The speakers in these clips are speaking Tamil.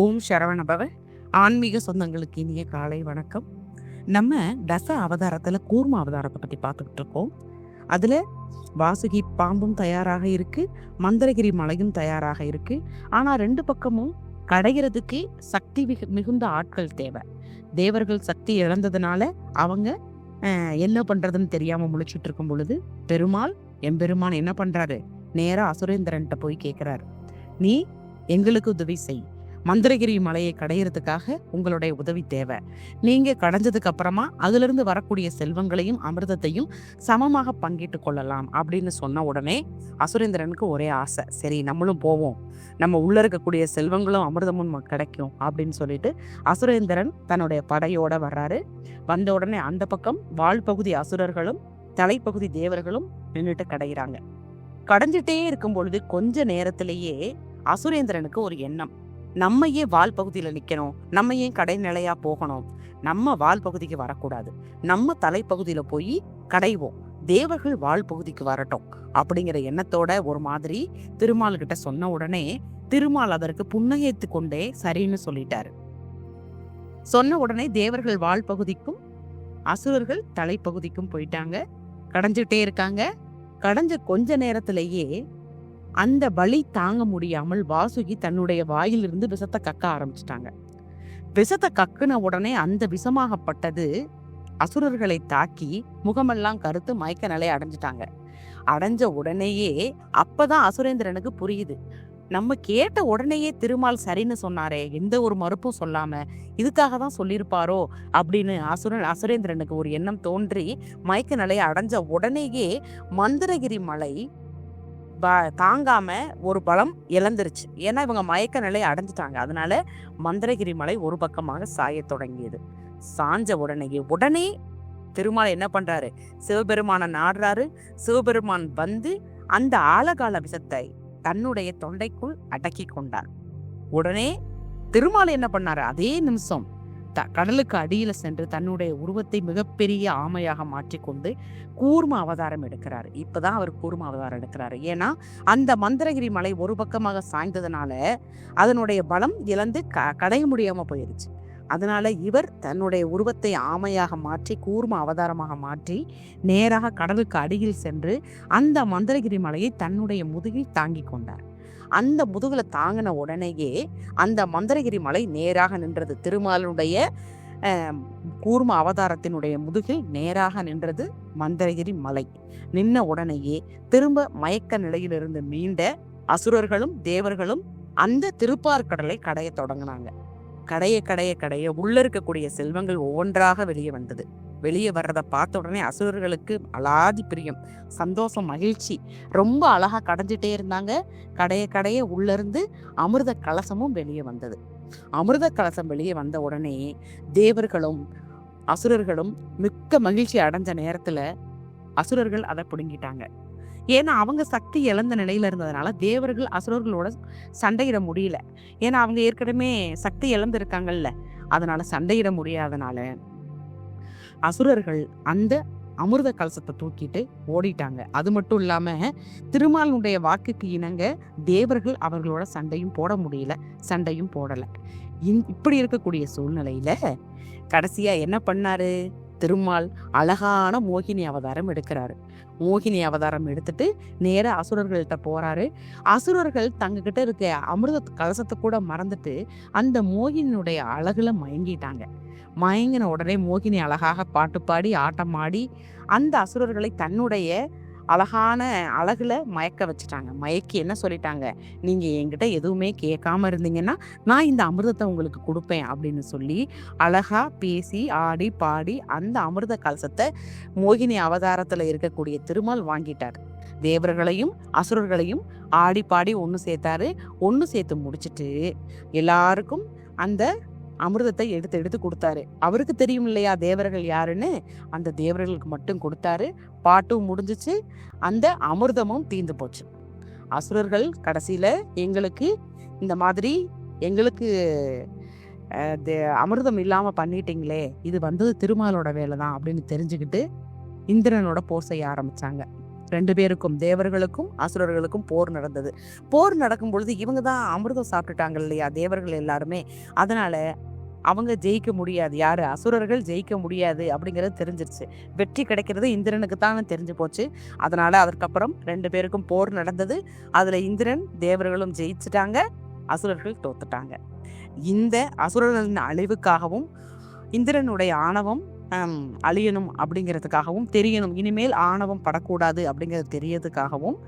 ஓம் சரவணபவ ஆன்மீக சொந்தங்களுக்கு இனிய காலை வணக்கம். நம்ம தச அவதாரத்தில் கூர்ம அவதாரத்தை பற்றி பார்த்துக்கிட்டு இருக்கோம். அதில் வாசுகி பாம்பும் தயாராக இருக்குது மந்திரகிரி மலையும் தயாராக இருக்குது ஆனால் ரெண்டு பக்கமும் கடைகிறதுக்கு சக்தி மிகு மிகுந்த ஆட்கள் தேவை. தேவர்கள் சக்தி இழந்ததுனால அவங்க என்ன பண்ணுறதுன்னு தெரியாமல் முழிச்சுட்டு இருக்கும் பொழுது பெருமாள் எம்பெருமான் என்ன பண்ணுறாரு நேராக அசுரேந்திரன்ட்ட போய் கேட்குறாரு நீ எங்களுக்கு உதவி செய். மந்திரகிரி மலையை கடையிறதுக்காக உங்களுடைய உதவி தேவை. நீங்க கடைஞ்சதுக்கு அப்புறமா அதிலிருந்து வரக்கூடிய செல்வங்களையும் அமிர்தத்தையும் சமமாக பங்கிட்டு கொள்ளலாம் அப்படின்னு சொன்ன உடனே அசுரேந்திரனுக்கு ஒரே ஆசை. சரி நம்மளும் போவோம். நம்ம உள்ள இருக்கக்கூடிய செல்வங்களும் அமிர்தமும் கிடைக்கும் அப்படின்னு சொல்லிட்டு அசுரேந்திரன் தன்னுடைய படையோட வர்றாரு. வந்த உடனே அந்த பக்கம் வால் பகுதி அசுரர்களும் தலைப்பகுதி தேவர்களும் நின்றுட்டு கடையிறாங்க. கடைஞ்சிட்டே இருக்கும் பொழுது கொஞ்ச நேரத்திலேயே அசுரேந்திரனுக்கு ஒரு எண்ணம். நம்ம ஏன் வால் பகுதியில் நிற்கணும் நம்ம ஏன் கடைநிலையா போகணும்? நம்ம வால் பகுதிக்கு வரக்கூடாது. நம்ம தலைப்பகுதியில் போய் கடைவோம். தேவர்கள் வால் பகுதிக்கு வரட்டும். அப்படிங்கிற எண்ணத்தோட ஒரு மாதிரி திருமால் கிட்ட சொன்ன உடனே திருமால் அதற்கு புன்னகைத்து கொண்டே சரின்னு சொல்லிட்டாரு. சொன்ன உடனே தேவர்கள் வால் பகுதிக்கும் அசுரர்கள் தலைப்பகுதிக்கும் போயிட்டாங்க. கடைஞ்சுக்கிட்டே இருக்காங்க. கடைஞ்ச கொஞ்ச நேரத்திலேயே அந்த வலி தாங்க முடியாமல் வாசுகி தன்னுடைய வாயிலிருந்து விஷத்தை கக்க ஆரம்பிச்சிட்டாங்க. விஷத்தை கக்குன உடனே அந்த விஷமாகப்பட்டது அசுரர்களை தாக்கி முகமெல்லாம் கருத்து மயக்க நிலை அடைஞ்சிட்டாங்க. அடைஞ்ச உடனேயே அப்பதான் அசுரேந்திரனுக்கு புரியுது. நம்ம கேட்ட உடனேயே திருமால் சரின்னு சொன்னாரே எந்த ஒரு மறுப்பும் சொல்லாம இதுக்காக தான் சொல்லியிருப்பாரோ அப்படின்னு அசுரன் அசுரேந்திரனுக்கு ஒரு எண்ணம் தோன்றி மயக்க நிலையை அடைஞ்ச உடனேயே மந்திரகிரி மலை ப- தாங்காமல் ஒரு பலம் இழந்துருச்சு. ஏன்னா இவங்க மயக்க நிலை அடைஞ்சிட்டாங்க. அதனால மந்திரகிரி மலை ஒரு பக்கமாக சாயத் தொடங்கியது. சாஞ்ச உடனேயே உடனே திருமால் என்ன பண்ணுறாரு சிவபெருமானை நாடுறாரு. சிவபெருமான் வந்து அந்த ஆழகால விஷத்தை தன்னுடைய தொண்டைக்குள் அடக்கி கொண்டார். உடனே திருமால் என்ன பண்ணாரு? அதே நிமிஷம் த கடலுக்கு அடியில் சென்று தன்னுடைய உருவத்தை மிகப்பெரிய ஆமையாக மாற்றிக்கொண்டு கூர்ம அவதாரம் எடுக்கிறார். இப்போ தான் அவர் கூர்ம அவதாரம் எடுக்கிறார். ஏன்னா அந்த மந்திரகிரி மலை ஒரு பக்கமாக சாய்ந்ததுனால அதனுடைய பலம் இழந்து க கடைய முடியாமல் போயிடுச்சு அதனால இவர் தன்னுடைய உருவத்தை ஆமையாக மாற்றி கூர்ம அவதாரமாக மாற்றி நேராக கடலுக்கு அடியில் சென்று அந்த மந்திரகிரி மலையை தன்னுடைய முதுகில் தாங்கி கொண்டார். அந்த முதுகுல தாங்கின உடனேயே அந்த மந்திரகிரி மலை நேராக நின்றது. திருமாலனுடைய கூர்ம அவதாரத்தினுடைய முதுகில் நேராக நின்றது மந்திரகிரி மலை. நின்ன உடனேயே திரும்ப மயக்க நிலையிலிருந்து மீண்ட அசுரர்களும் தேவர்களும் அந்த திருப்பார்கடலை கடைய தொடங்கினாங்க. கடைய கடைய கடைய உள்ள இருக்கக்கூடிய செல்வங்கள் ஒவ்வொன்றாக வெளியே வந்தது. வெளியே வர்றதை பார்த்த உடனே அசுரர்களுக்கு அலாதி பிரியம் சந்தோஷம் மகிழ்ச்சி. ரொம்ப அழகாக கடைஞ்சிட்டே இருந்தாங்க. கடைய கடைய உள்ளேருந்து அமிர்த கலசமும் வெளியே வந்தது. அமிர்த கலசம் வெளியே வந்த உடனே தேவர்களும் அசுரர்களும் மிக்க மகிழ்ச்சி அடைஞ்ச நேரத்தில் அசுரர்கள் அதை பிடுங்கிட்டாங்க. ஏன்னா அவங்க சக்தி இழந்த நிலையில இருந்ததுனால தேவர்கள் அசுரர்களோட சண்டையிட முடியல. ஏன்னா அவங்க ஏற்கனவே சக்தி இழந்திருக்காங்கல்ல. அதனால சண்டையிட முடியாதனால அசுரர்கள் அந்த அமிர்த கலசத்தை தூக்கிட்டு ஓடிட்டாங்க. அது மட்டும் இல்லாம திருமாலனுடைய வாக்குக்கு இணங்க தேவர்கள் அவர்களோட சண்டையும் போட முடியல சண்டையும் போடல. இப்படி இருக்கக்கூடிய சூழ்நிலையில கடைசியா என்ன பண்ணாரு? திருமால் அழகான மோகினி அவதாரம் எடுக்கிறாரு. மோகினி அவதாரம் எடுத்துட்டு நேர அசுரர்கள்ட்ட போறாரு. அசுரர்கள் தங்ககிட்ட இருக்க அமிர்த கலசத்தை கூட மறந்துட்டு அந்த மோகினியுடைய அழகுல மயங்கிட்டாங்க. மயங்கின உடனே மோகினி அழகாக பாட்டு பாடி ஆட்டம் ஆடி அந்த அசுரர்களை தன்னுடைய அழகான அழகில் மயக்க வச்சுட்டாங்க. மயக்கி என்ன சொல்லிட்டாங்க? நீங்கள் என்கிட்ட எதுவுமே கேட்காம இருந்தீங்கன்னா நான் இந்த அமிர்தத்தை உங்களுக்கு கொடுப்பேன் அப்படின்னு சொல்லி அழகாக பேசி ஆடி பாடி அந்த அமிர்த கலசத்தை மோகினி அவதாரத்தில் இருக்கக்கூடிய திருமால் வாங்கிட்டார். தேவர்களையும் அசுரர்களையும் ஆடி பாடி ஒன்று சேர்த்தாரு. ஒன்று சேர்த்து முடிச்சிட்டு எல்லாருக்கும் அந்த அமிர்தத்தை எடுத்து எடுத்து கொடுத்தாரு. அவருக்கு தெரியும் இல்லையா தேவர்கள் யாருன்னு? அந்த தேவர்களுக்கு மட்டும் கொடுத்தாரு. பாட்டும் முடிஞ்சிச்சு. அந்த அமிர்தமும் தீந்து போச்சு. அசுரர்கள் கடைசியில் எங்களுக்கு இந்த மாதிரி எங்களுக்கு அமிர்தம் இல்லாமல் பண்ணிட்டீங்களே இது வந்தது திருமாலோட வேலை தான் அப்படின்னு தெரிஞ்சுக்கிட்டு இந்திரனோட போர் செய்ய ரெண்டு பேருக்கும் தேவர்களுக்கும் அசுரர்களுக்கும் போர் நடந்தது. போர் நடக்கும் பொழுது இவங்க தான் அமிர்தம் சாப்பிட்டுட்டாங்க இல்லையா? தேவர்கள் எல்லாருமே. அதனால அவங்க ஜெயிக்க முடியாது. யாரு? அசுரர்கள் ஜெயிக்க முடியாது அப்படிங்கிறது தெரிஞ்சிருச்சு. வெற்றி கிடைக்கிறது இந்திரனுக்கு தான் தெரிஞ்சு போச்சு. அதனால அதற்கப்புறம் ரெண்டு பேருக்கும் போர் நடந்தது. அதுல இந்திரன் தேவர்களும் ஜெயிச்சிட்டாங்க. அசுரர்கள் தோத்துட்டாங்க. இந்த அசுரர்களின் அழிவுக்காகவும் இந்திரனுடைய ஆணவம் அழியணும் அப்படிங்கிறதுக்காகவும் தெரியணும். இனிமேல் ஆணவம் படக்கூடாது அப்படிங்கிறது தெரியறதுக்காகவும்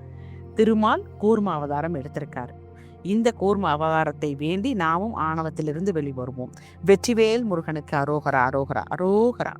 திருமால் கூர்ம அவதாரம் எடுத்திருக்காரு. இந்த கூர்ம அவதாரத்தை வேண்டி நாமும் ஆணவத்திலிருந்து வெளிவருவோம். வெற்றிவேல் முருகனுக்கு அரோகரா அரோகரா அரோகரா.